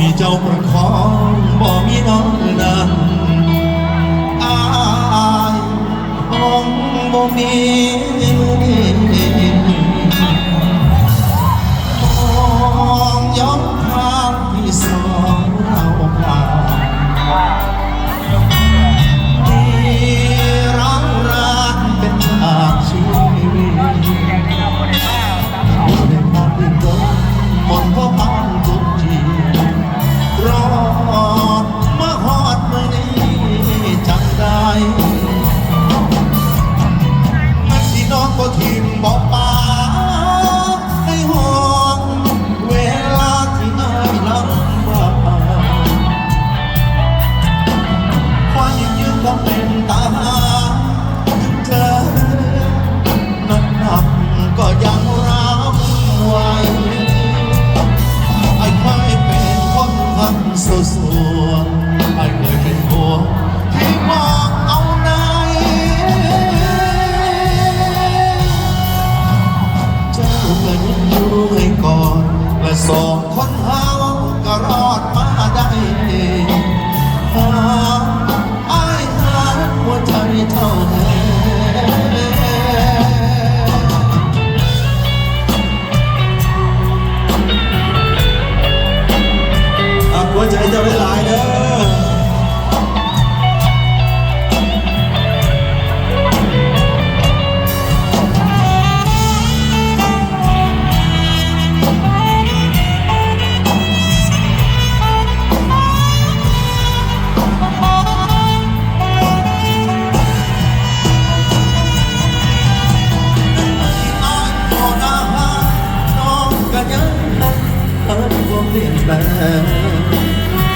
มีเจ้าประคองบ่มีน้องนา เหมือนอยู่ไงก่อนและสองคนหา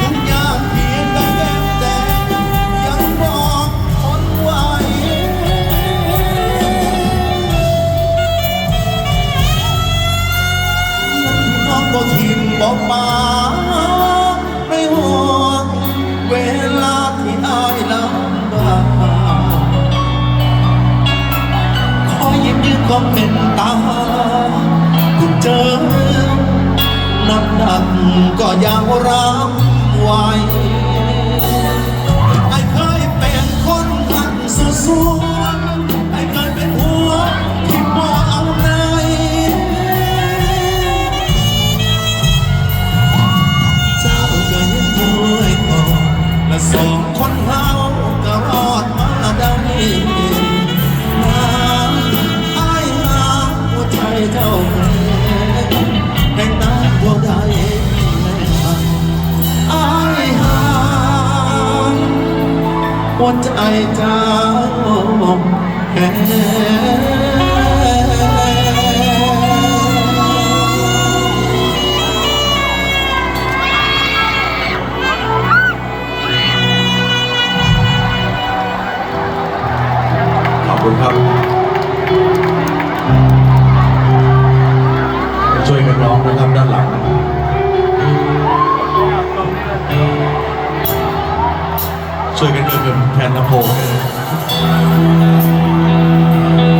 ทุกยามเพียงดังแดงแต่ยังบอกทนไหวน้องก็ทิมบอกมาไม่ห่วงเวลาที่อายลำบากขอยิ้มยืนคอมเมนตาคุณเจอักหนักก็ยังรำไว้ หัวใจเจ้าแห ช่วยกันเอื้อเฟื้อแทนลำโพง